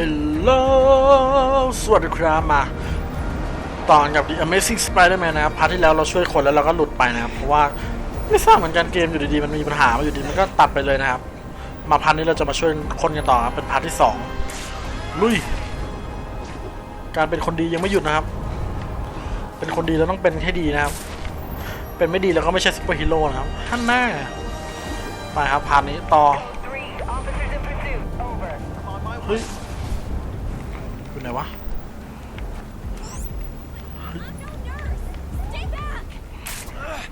Hello สวัสดีครับมาตอนกับ The Amazing Spider-Man นะครับพาร์ทที่แล้วเราช่วยคนแล้วเราก็หลุดไปนะครับ เพราะว่าไม่ทราบเหมือนกันเกมอยู่ดีๆ มันมีปัญหามาอยู่ดีมันก็ตัดไปเลยนะครับ มาพาร์ทนี้เราจะมาช่วยคนกันต่อครับเป็นพาร์ทที่สองลุย การเป็นคนดียังไม่หยุดนะครับ เป็นคนดีแล้วต้องเป็นให้ดีนะครับ เป็นไม่ดีแล้วก็ไม่ใช่ซุปเปอร์ฮีโร่นะครับท่านแน่ไปครับพาร์ทนี้ต่อ Three officers in pursuit. Over. เฮ้ย อยู่ไหนวะ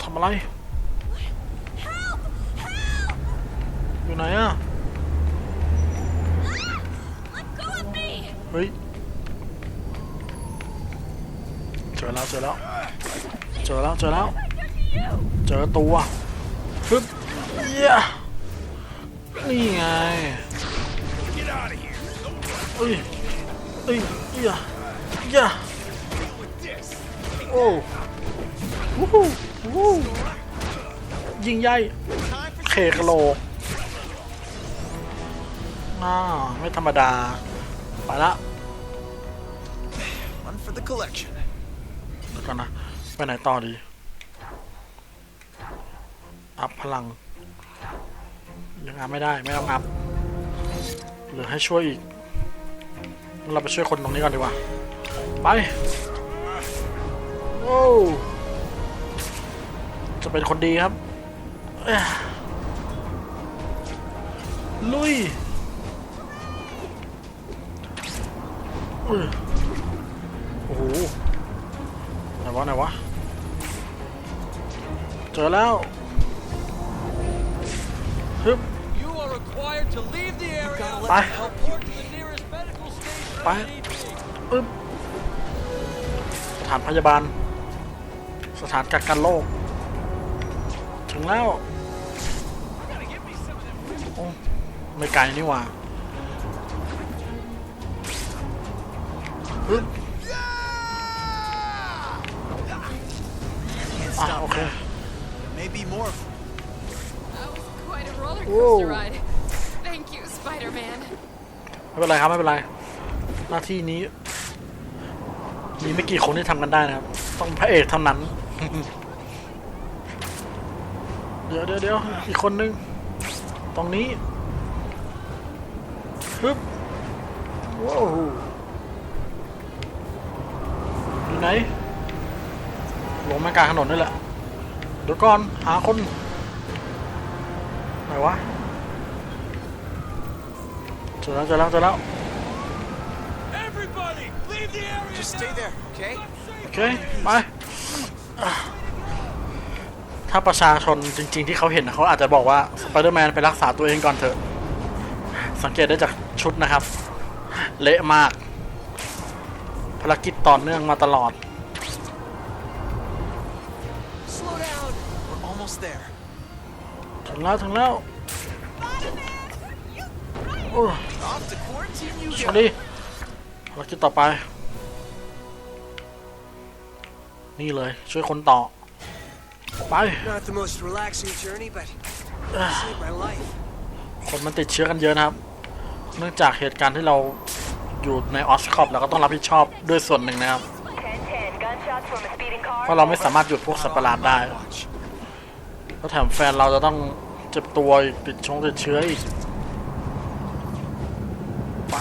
ทำอะไร อยู่ไหนอะเฮ้ยเจอแล้วเจอแล้วเจอแล้วเจอแล้วเจอตัวฟึบเยี่ยนี่ไงเอ้ย เอ้ยเยี่ยเยี่ยโอ้วู้ฮู้วู้ยิงใหญ่เคกะโหลกน่าไม่ธรรมดา ไปละ One for the collection. เดี๋ยวก่อนนะ ไปไหนต่อดี อัพพลัง ยังอัพไม่ได้ ไม่ต้องอัพหรือให้ช่วยอีก เราไปช่วยคนตรงนี้ก่อนดีกว่า ไป โอ้วจะเป็นคนดีครับเอ้ยลุยเอ้ยโอ้โหไหนวะไหนวะ เจอแล้วฮึบ You are ไป if need be. อึ๊บสถานพยาบาล สถานกักกันโรคถึงแล้วโอ้ไม่ไกลนี่หว่าอึ๊บอะโอเค Maybe more. That was quite a roller Whoa. coaster ride. Thank you, Spider-Man. ไม่เป็นไรครับ ไม่เป็นไร หน้าที่นี้ มีไม่กี่คนที่ทำกันได้นะครับ ต้องพระเอกเท่านั้น เดี๋ยวเดี๋ยวเดี๋ยวอีกคนนึง ตรงนี้ฮึบว้าวอยู่ไหนลงมากลางถนนนี่แหละเดี๋ยวก่อน หาคนไหนวะเจอแล้วเจอแล้วเจอแล้ว Just now. stay there, okay? โอเคไปอะถ้าประชาชนจริง ๆ ที่เขาเห็นนะเขาอาจจะบอกว่าสไปเดอร์แมนไปรักษาตัวเองก่อนเถอะ สังเกตได้จากชุดนะครับ เละมาก ภารกิจต่อเนื่องมาตลอด Slow down. We're almost there. ถึงแล้วถึงแล้ว โอ้ย Off to quarantine you โช go. คดี ภารกิจต่อไป นี่เลย ช่วยคนต่อ ไป Not the most relaxing journey, but saved my life. คนมันติดเชื้อกันเยอะนะครับ เนื่องจากเหตุการณ์ที่เราอยู่ในออสคอปเราก็ต้องรับผิดชอบด้วยส่วนหนึ่งนะครับ 10-10. Gunshots from a speeding car. เพราะเราไม่สามารถหยุดพวกสัตว์ประหลาดได้ Watch. แล้วแถมแฟนเราจะต้องเจ็บตัวอีกติดชงติดเชื้ออีก ไป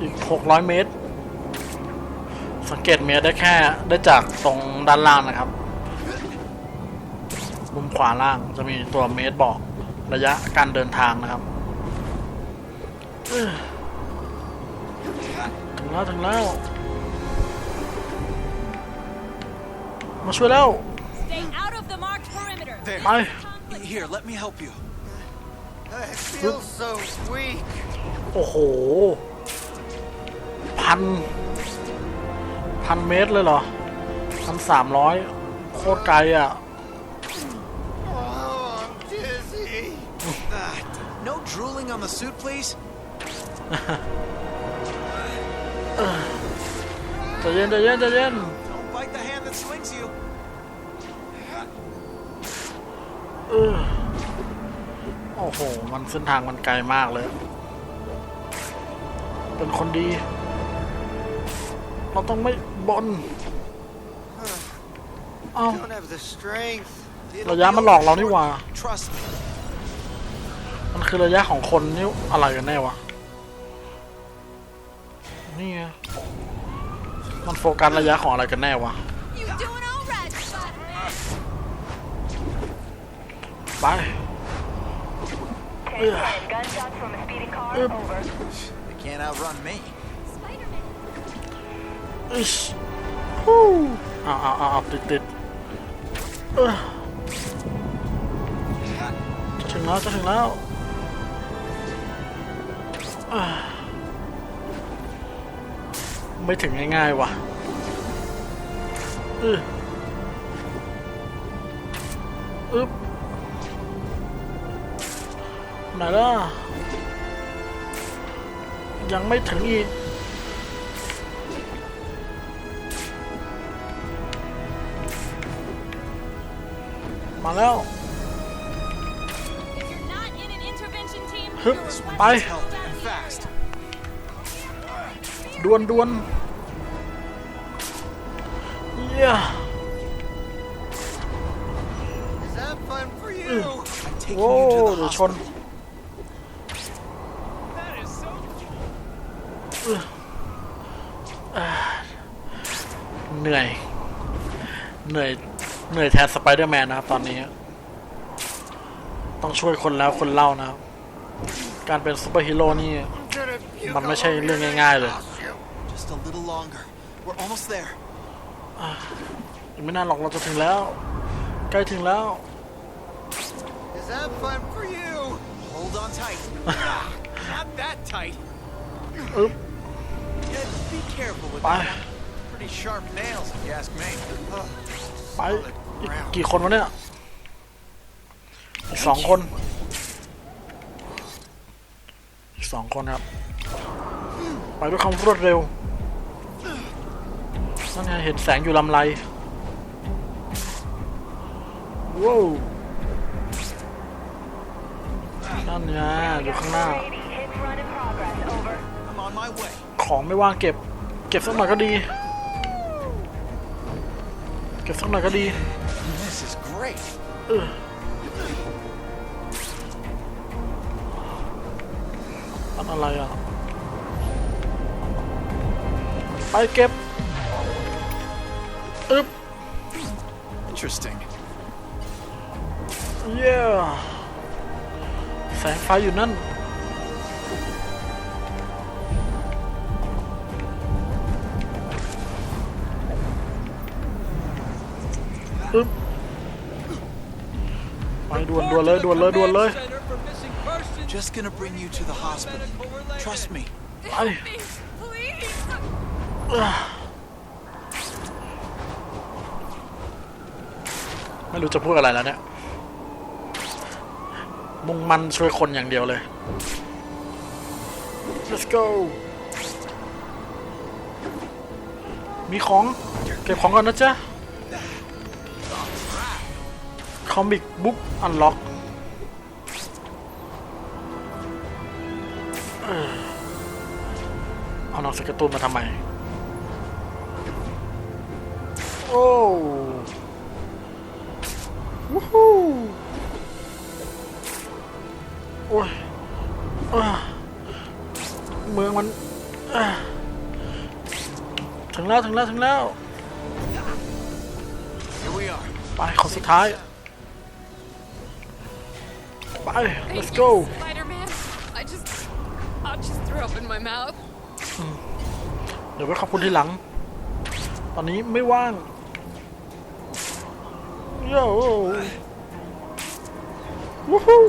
อีก 600 เมตร สังเกตเมตรได้แค่ได้จากตรงด้านล่างนะครับ มุมขวาล่างจะมีตัวเมตรบอกระยะการเดินทางนะครับเอ้ยถึงแล้วถึงแล้ว มาช่วยแล้ว Stay out of the marked perimeter. There. ไป Here, let me help you. I feel so weak. โอ้โห พันพันเมตรเลยเหรอพันสามร้อยโคตรไกลอะ Oh, I'm dizzy. Ah, no drooling on the suit, please. ใจเย็นใจเย็นใจเย็น Don't bite the hand that swings you. เออโอ้โห มันเส้นทางมันไกลมากเลย เป็นคนดี เราต้องไม่บนเอ้า Don't have the strength. ระยะมันหลอกเรานี่หว่า Trust me. มันคือระยะของคนนี่อะไรกันแน่วะ นี่ไง มันโฟกัสระยะของอะไรกันแน่วะ You doing all right, Spider-Man? ไป10 10. Gunshots from a speeding car. Yep. Over. They can't outrun me. อิชฮู้อ้าวอ้าวอ้าวติดติดเออจะถึงแล้วจะถึงแล้วไม่ถึงง่ายๆว่ะอึอึบไหนล่ะยังไม่ถึงอีก มาแล้ว If you're not in an intervention team, Hup, you're a bye. weapon Help down and here. fast. ดวนดวนเยี่ย Is that fun for you? I'm taking โอ้ you to เดี๋ the ยวชน hospital. That is so เหนื่อย เหนื่อย เหนื่อยแทนสไปเดอร์แมนนะครับตอนนี้ ต้องช่วยคนแล้วคนเล่านะครับ การเป็นซูเปอร์ฮีโร่นี่ มันไม่ใช่เรื่องง่าย ๆ เลย Just a little longer. We're almost there. อีกไม่นานหรอกเราจะถึงแล้ว ใกล้ถึงแล้ว Is that fun for you? Hold on tight. Ah, Not that tight. อึ๊บ Yeah, be careful with ไป ไปอีกกี่คนวะเนี่ยอีกสองคนอีกสองคนครับ ไปด้วยความรวดเร็วนั่นไงเห็นแสงอยู่ลำไรว้าวนั่นไงอยู่ข้างหน้า ของไม่ว่างเก็บ เก็บสักหน่อยก็ดี เก็บสักหน่อยก็ดี This is great. อันอะไรอะไปเก็บอึ๊บ Interesting. เย้แส งไฟอยู่นั่นอึ๊บไปด่วนด่วนเลยด่วนเลยด่วนเลย Center for missing persons. Just gonna bring you to the hospital. Trust me. ไป Me, please. ไม่รู้จะพูดอะไรแล้วเนี่ย มุ่งมันช่วยคนอย่างเดียวเลย let's go มีของ เก็บของก่อนนะจ๊ะ อมิกบุ๊กอันล็อกเอาหนังสือการ์ตูนมาทำไม โอ้วู้ฮู้โอ้ยอ่าเมืองมันอ่าถึงแล้ว ถึงแล้ว ถึงแล้ว Here we are. ไปคนสุดท้ายไป Thank let's you, go Spider-Man. I just, I just threw up in my mouth. เดี๋ยวไปขอบคุณทีหลัง ตอนนี้ไม่ว่างโย่วู้ฮู้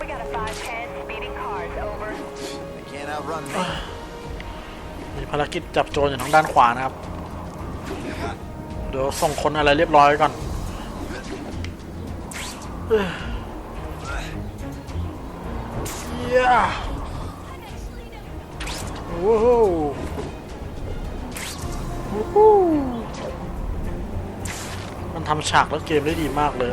We got a 510 speeding cars. Over. They can't outrun me. มีภารกิจจับโจรอยู่ทางด้านขวานะครับ เดี๋ยวส่งคนอะไรเรียบร้อยก่อน เอ้ยเย้ว้าววู้ฮู้มันทำฉากแล้วเกมได้ดีมากเลย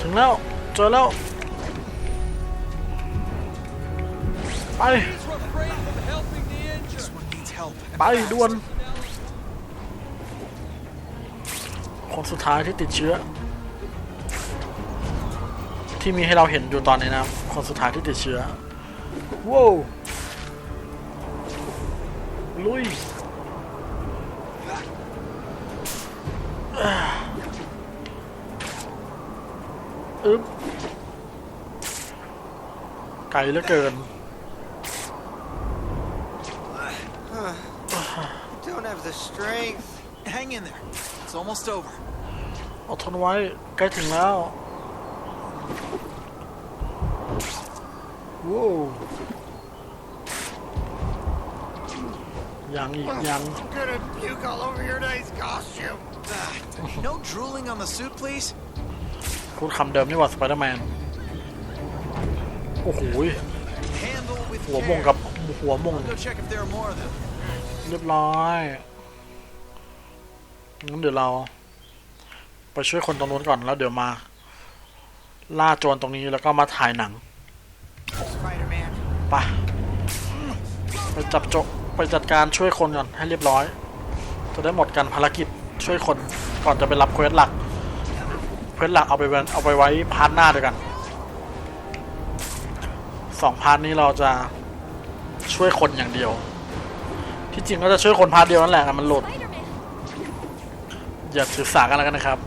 ถึงแล้วเจอแล้ว ไป ไปด่วน คนสุดท้ายที่ติดเชื้อ ที่มีให้เราเห็นอยู่ตอนนี้นะครับคนสุดท้ายที่ติดเชื้อว้าวลุยอ่าอึ๊บไกลเหลือเกิน Don't have the strength. Hang in there. It's almost over. อดทนไว้ใกล้ถึงแล้ว ว้าวยังอีกยัง I'm gonna puke all over your nice costume. Ah, no drooling on the suit, please. พูดคำเดิมนี่หว่าสไปเดอร์แมน โอ้โห Handle with หัวมง care. กับหัวมง Go check if there are more of them. เรียบร้อยงั้นเดี๋ยวเรา ไปช่วยคนตรงนู้นก่อนแล้วเดี๋ยวมา ล่าโจรตรงนี้แล้วก็มาถ่ายหนัง Spider-Man. ไปไปจับโจไปจัดการช่วยคนก่อนให้เรียบร้อย จะได้หมดกันภารกิจช่วยคนก่อนจะไปรับเควสหลักเควสหลักเอาไปไว้เอาไปไว้พาร์ทหน้าด้วยกันสองพาร์ทนี้เราจะช่วยคนอย่างเดียว ที่จริงก็จะช่วยคนพาร์ทเดียวนั่นแหละแต่มันหลุดอย่าถือสากันแล้วกันนะครับ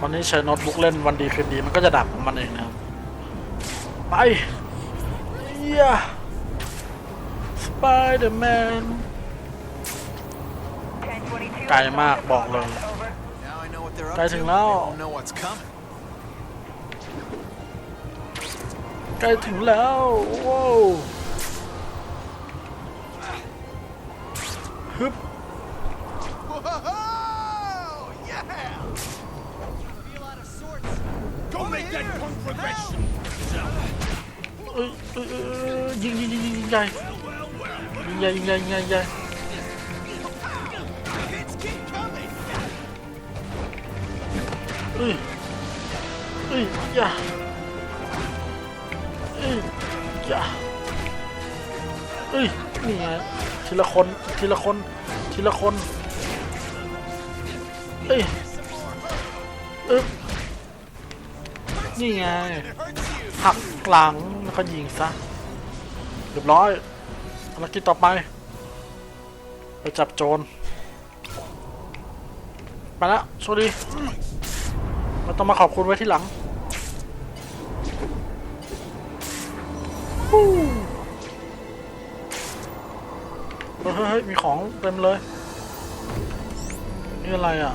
วันนี้ใช้โน้ตบุ๊กเล่นวันดีคืนดีมันก็จะดับของมันเองนะครับ ไปเยี่ยสไปเดอร์แมนไกลมากบอกเลย ใกล้ถึงแล้ว ใกล้ถึงแล้วว้าวฮึบ Whoa! Yeah! Feel out of sorts. Go make that punk progression. เอ้ยเอ้ยเอ้ยยิงยิงยิงยิงยิงใหญ่ยิงใหญ่ยิงใหญ่ยิงใหญ่ยิงใหญ่เอ้ยเอ้ยอย่าเอ้ยอย่าเอ้ยนี่ไงทีละคนทีละคนทีละคนเอ้ยเอ๊บ นี่ไงหักหลังแล้วก็ยิงซะเรียบร้อยภารกิจต่อไป ไปจับโจรไปแล้วโชคดีไม่ต้องมาขอบคุณไว้ที่หลังเฮ้ยมีของเต็มเลย นี่อะไรอะ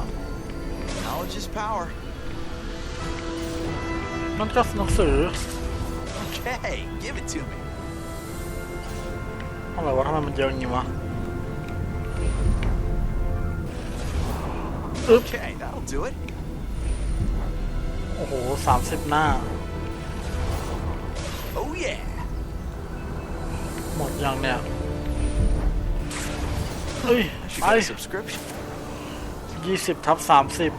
นั่นก็หนังสือ Okay, give it to me. อะไรวะทำไมมันเยอะอย่างงี้วะอึ๊บ Okay, that'll do it. โอ้โหสามสิบหน้า Oh yeah! หมดยังเนี่ย เฮ้ย I should ไป get a subscription. ยี่สิบทับสามสิบ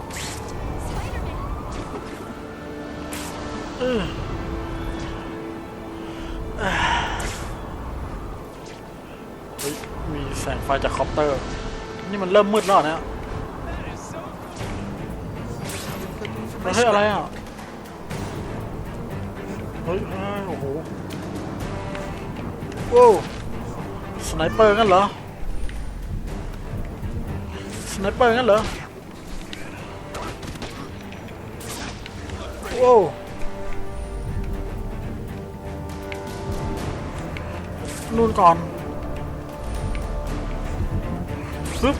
มีแสงไฟจากคอปเตอร์ นี่มันเริ่มมืดแล้วนี่ยเฮ้ยอะไรอะ เฮ้ยโอ้โหโว้วสไนเปอร์งั้นเหรอ สไนเปอร์งั้นเหรอโว้ว นู่นก่อนปึ๊บ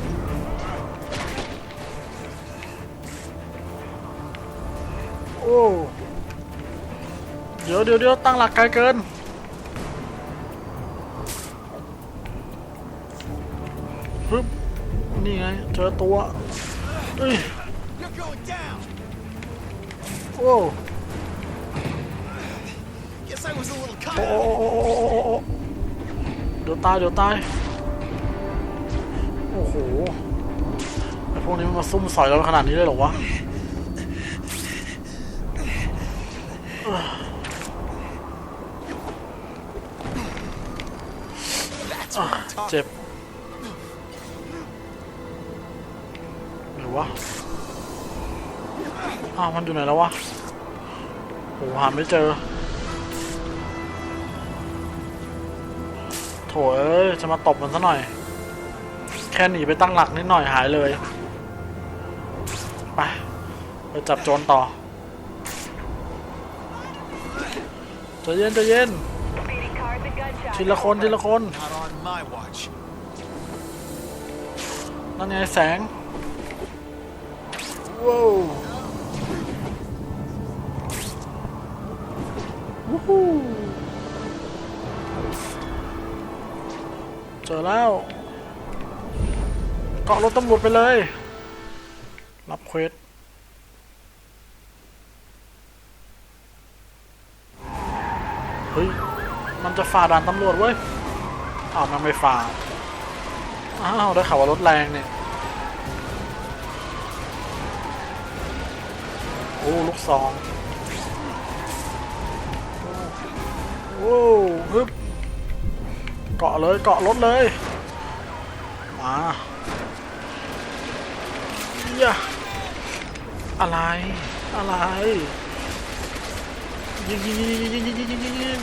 โอ้เดี๋ยวเดี๋ยวเดี๋ยวตั้งหลักไกลเกินปึ๊บนี่ไง เจอตัวเอ้ย You're going down! โอ้ Guess I was a little โอ้ caught โอ้ up. โอ้โอ้โอ้โอ้ เดี๋ยวตายเดี๋ยวตาย โอ้โหไอพวกนี้มันมาซุ่มสอยเราขนาดนี้เลยเหรอวะเจ็บไหนวะอ้าวมันอยู่ไหนแล้ววะโหหาไม่เจอ ถเอ้ยจะมาตบมันซะหน่อย แค่หนีไปตั้งหลักนิดหน่อยหายเลย ไป ไปจับโจรต่อใจเย็นใจเย็น ทีละคนทีละคน นั่นไงแสง ว้าววู้ฮู้ เจอแล้ว เกาะรถตำรวจไปเลย รับเควสเฮ้ย มันจะฝ่าด่านตำรวจเว้ย อ้าวมันไม่ฝ่า อ้าว ได้ข่าวว่ารถแรงเนี่ย โอ้ ลูกซอง โอ้ฮึบ กาะเลยเกาะรถเลย มาเหี้ยอะไร อะไรยิงยิงยิงยิงยิงยิงยิงยิงยิง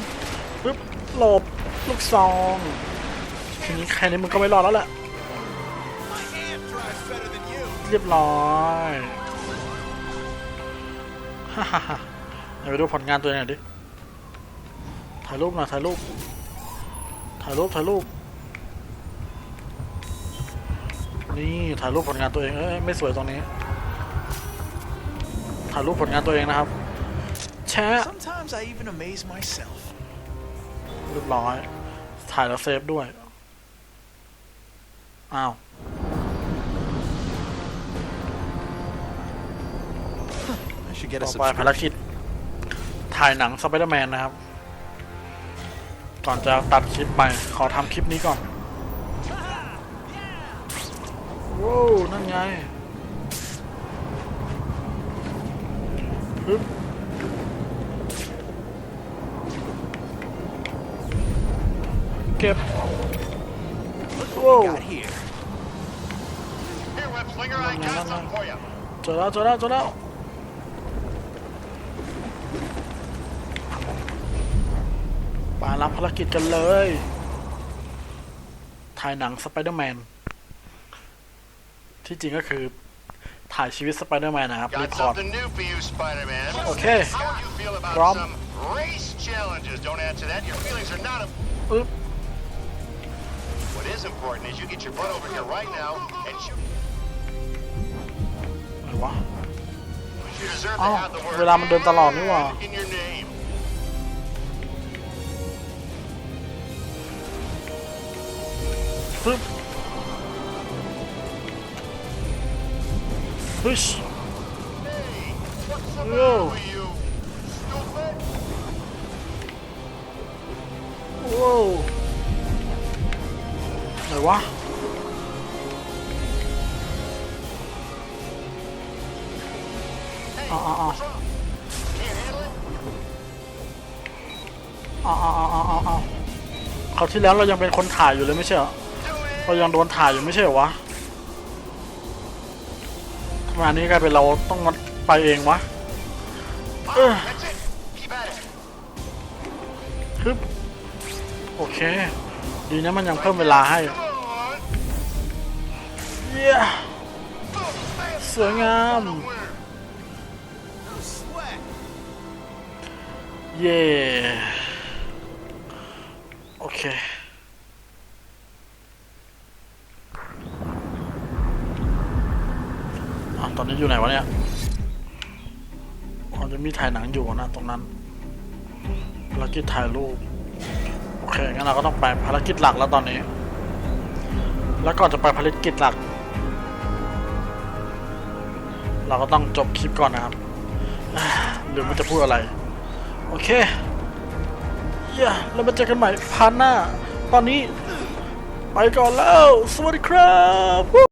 ปึ๊บหลบลูกซองทีนี้แค่นี้มึงก็ไม่รอดแล้วแหละเรียบร้อยฮ่าฮ่าฮ่าไปดูผลงานตัวเองหน่อยดิถ่ายรูปหน่อยถ่ายรูป ถ่ายรูปถ่ายรูป นี่ถ่ายรูปผลงานตัวเองเอ้ยไม่สวยตรงนี้ ถ่ายรูปผลงานตัวเองนะครับ แชะ Sometimes I even amaze myself. เรียบร้อย ถ่ายแล้วเซฟด้วย อ้าว I should get ต่ a อไปภาร subscription. กิจ ถ่ายหนังสไปเดอร์แมนนะครับ ก่อนจะตัดคลิปไปขอทำคลิปนี้ก่อนว้าวนั่นไงฮึบเก็บว้าว Got here. Here, web slinger, I No, no, got no. something for you. เจอแล้วเจอแล้วเจอแล้ว มารับภารกิจกันเลย ถ่ายหนังสไปเดอร์แมน ที่จริงก็คือถ่ายชีวิตสไปเดอร์แมนนะครับรี Got พอร์ต something new for you, Spider-Man. Okay. How do you feel about Rob. some race challenges? Don't answer that. Your feelings are not. A- ปึ๊บ what is important is you get your butt over here right now and shoot. ไหนวะ You deserve Oh, to have the word เวลามันเดินตลอดนี่หว่า in your name. ฟึบพุชโอ้โอ้ไหนวะอ๋ออ๋ออ๋ออ๋ออ๋ออ๋ออ๋อเขาที่แล้วเรายังเป็นคนถ่ายอยู่เลยไม่ใช่เหรอ เรายังโดนถ่ายอยู่ไม่ใช่เหรอวะทำไมอันนี้กลายเป็นเราต้องมาไปเองวะฮึบโอเค ดีนะมันยังเพิ่มเวลาให้เย้สวยงามเย่โอเค อะอยู่ไหนวะเนี่ยอ๋อจะมีถ่ายหนังอยู่นะตรงนั้นภารกิจถ่ายรูป โอเค งั้นเราก็ต้องไปภารกิจหลักแล้วตอนนี้ แล้วก่อนจะไปภารกิจหลัก เราก็ต้องจบคลิปก่อนนะครับหรือมันจะพูดอะไร โอเคเย้แล้วมาเจอกันใหม่พาร์ทหน้า ตอนนี้ ไปก่อนแล้ว สวัสดีครับ